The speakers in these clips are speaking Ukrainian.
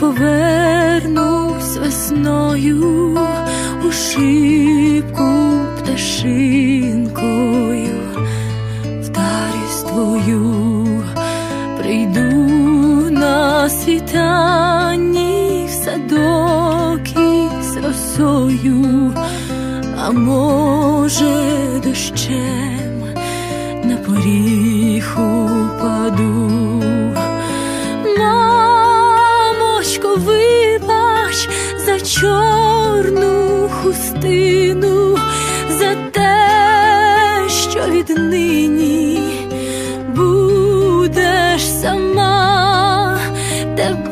повернусь весною у шибку пташинкою, вдарюсь твою, прийду на світанні в садок із росою, а може дощем на поріг вибач за чорну хустину, за те, що віднині будеш сама, тебе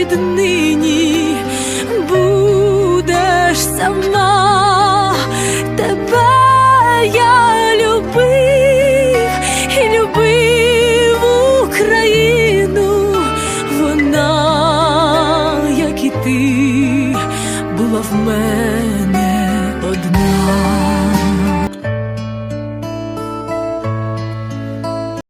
віднині будеш сама, тебе я любив і любив Україну, вона, як і ти, була в мене